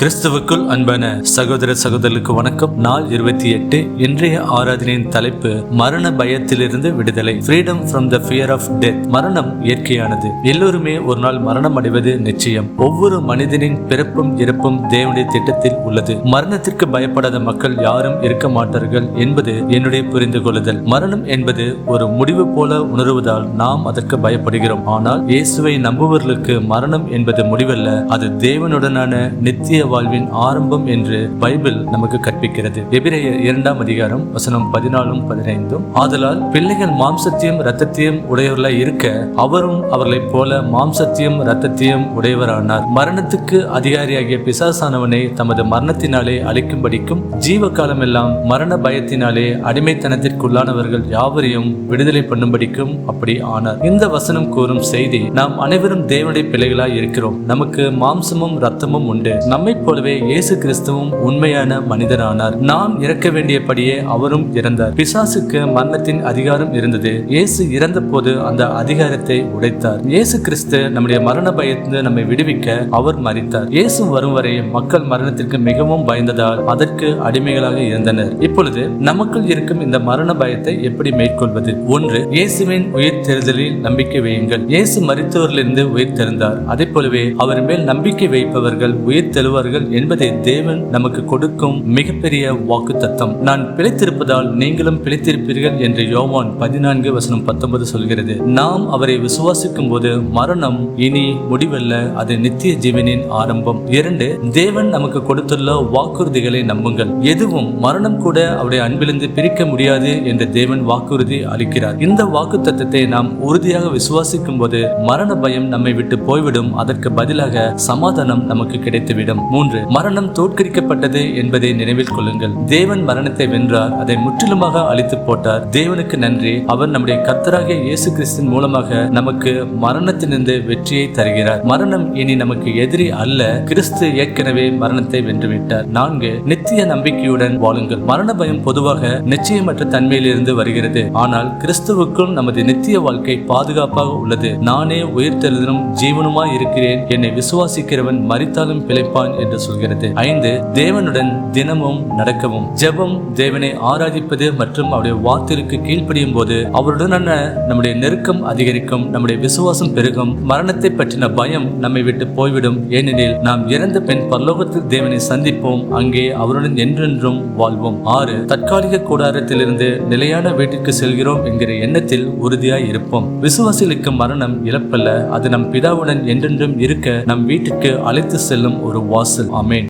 கிறிஸ்துவுக்குள் அன்பான சகோதர சகோதரருக்கு வணக்கம். நாள் இருபத்தி எட்டு. இன்றைய ஆராதனையின் தலைப்பு மரண பயத்திலிருந்து விடுதலை. Freedom from the fear of death மரணம் இயற்கையானது. எல்லோருமே ஒரு நாள் மரணம் அடைவது நிச்சயம். ஒவ்வொரு மனிதனின் பிறப்பும் இறப்பும் தேவனுடைய திட்டத்தில் உள்ளது. மரணத்திற்கு பயப்படாத மக்கள் யாரும் இருக்க மாட்டார்கள் என்பது என்னுடைய புரிந்து கொள்ளுதல் மரணம் என்பது ஒரு முடிவு போல உணர்வதால் நாம் அதற்கு பயப்படுகிறோம். ஆனால் இயேசுவை நம்புவர்களுக்கு மரணம் என்பது முடிவல்ல. அது தேவனுடனான நித்திய வாழ்வின் ஆரம்பம் என்று பைபிள் நமக்கு கற்பிக்கிறது. எபிரேயர் இரண்டாம் அதிகாரம் வசனம் பதினாலும் பதினைந்தும் ஆதலால் பிள்ளைகள் மாம்சத்தையும் ரத்தத்தையும் உடையவர்களாய் இருக்க அவரும் அவர்களைப் போல மாம்சத்தையும் ரத்தத்தையும் உடையவரானார். மரணத்துக்கு அதிகாரியாகிய பிசாசானவனை தமது மரணத்தினாலே அழிக்கும்படிக்கும் ஜீவ காலமெல்லாம் மரண பயத்தினாலே அடிமைத்தனத்திற்குள்ளானவர்கள் யாவரையும் விடுதலை பண்ணும்படிக்கும் அப்படி ஆனார். இந்த வசனம் கூறும் செய்தி நாம் அனைவரும் தேவனுடைய பிள்ளைகளாய் இருக்கிறோம். நமக்கு மாம்சமும் ரத்தமும் உண்டு. நம்மை நம்மைப் போலவே இயேசு கிறிஸ்துவும் உண்மையான மனிதரானார். நாம் இறக்க வேண்டியபடியே அவரும் இறந்தார். பிசாசுக்கு மரணத்தின் அதிகாரம் இருந்தது. இயேசு இறந்த போது அந்த அதிகாரத்தை உடைத்தார். இயேசு கிறிஸ்து நம்முடைய மரண பயத்திலிருந்து நம்மை விடுவிக்க அவர் மறித்தார் இயேசு வரும் வரை மக்கள் மரணத்திற்கு மிகவும் பயந்ததால் அதற்கு அடிமைகளாக இருந்தனர். இப்பொழுது நமக்குள் இருக்கும் இந்த மரண பயத்தை எப்படி மேற்கொள்வது? ஒன்று இயேசுவின் உயிர் தெரிதலில் நம்பிக்கை வையுங்கள். இயேசு மரித்தவரிலிருந்து உயிர் தெரிந்தார். அதே போலவே அவர் மேல் நம்பிக்கை வைப்பவர்கள் உயிர் தெழுவார் பிழைப்பார்கள் என்பதை தேவன் நமக்கு கொடுக்கும் மிகப்பெரிய வாக்கு தத்தம் நான் பிழைத்திருப்பதால் நீங்களும் பிழைத்திருப்பீர்கள் என்று யோவான் பதினான்கு வசனம் பத்தொன்பது சொல்கிறது. நாம் அவரை விசுவாசிக்கும் போது மரணம் இனி முடிவல்ல அது நித்திய ஜீவனின் ஆரம்பம். இரண்டு தேவன் நமக்கு கொடுத்துள்ள வாக்குறுதிகளை நம்புங்கள். எதுவும் மரணம் கூட அவருடைய அன்பிலிருந்து பிரிக்க முடியாது என்று தேவன் வாக்குறுதி அளிக்கிறார். இந்த வாக்கு தத்துவத்தை நாம் உறுதியாக விசுவாசிக்கும் போது மரண பயம் நம்மை விட்டு போய்விடும். அதற்கு பதிலாக சமாதானம் நமக்கு கிடைத்துவிடும். மூன்று மரணம் தோற்கடிக்கப்பட்டது என்பதை நினைவில் கொள்ளுங்கள். தேவன் மரணத்தை வென்றார் அதை முற்றிலுமாக அழித்து போட்டார். தேவனுக்கு நன்றி. அவர் நம்முடைய கர்த்தராகிய இயேசு கிறிஸ்தின் மூலமாக நமக்கு மரணத்திலிருந்து வெற்றியை தருகிறார். மரணம் இனி நமக்கு எதிரி அல்ல. கிறிஸ்து ஏற்கனவே மரணத்தை வென்றுவிட்டார். நான்கு நித்திய நம்பிக்கையுடன் வாழுங்கள். மரண பயம் பொதுவாக நிச்சயமற்ற தன்மையிலிருந்து வருகிறது. ஆனால் கிறிஸ்துவுக்கும் நமது நித்திய வாழ்க்கை பாதுகாப்பாக உள்ளது. நானே உயிர்த்தெழுதலும் ஜீவனுமாய் இருக்கிறேன். என்னை விசுவாசிக்கிறவன் மறித்தாலும் பிழைப்பான் என்று சொல்கிறது. ஐந்து தேவனுடன் தினமும் நடக்கவும். ஜெபம் தேவனை ஆராதிப்பது மற்றும் அவருடைய வார்த்தைக்கு கீழ்ப்படியும் போது அவருடனான நம்முடைய நெருக்கம் அதிகரிக்கும் நம்முடைய விசுவாசம் பெருகும் மரணத்தை பற்றின பயம் நம்மை விட்டு போய்விடும். ஏனெனில் நாம் இறந்த பின் பரலோகத்தில் தேவனை சந்திப்போம் அங்கே அவருடன் என்றென்றும் வாழ்வோம். ஆறு தற்காலிக கூடாரத்திலிருந்து நிலையான வீட்டிற்கு செல்கிறோம் என்கிற எண்ணத்தில் உறுதியாய் இருப்போம். விசுவாசிகளுக்கு மரணம் இழப்பல்ல அது நம் பிதாவுடன் என்றென்றும் இருக்க நம் வீட்டுக்கு அழைத்து செல்லும் ஒரு வாசல். ஆமேன்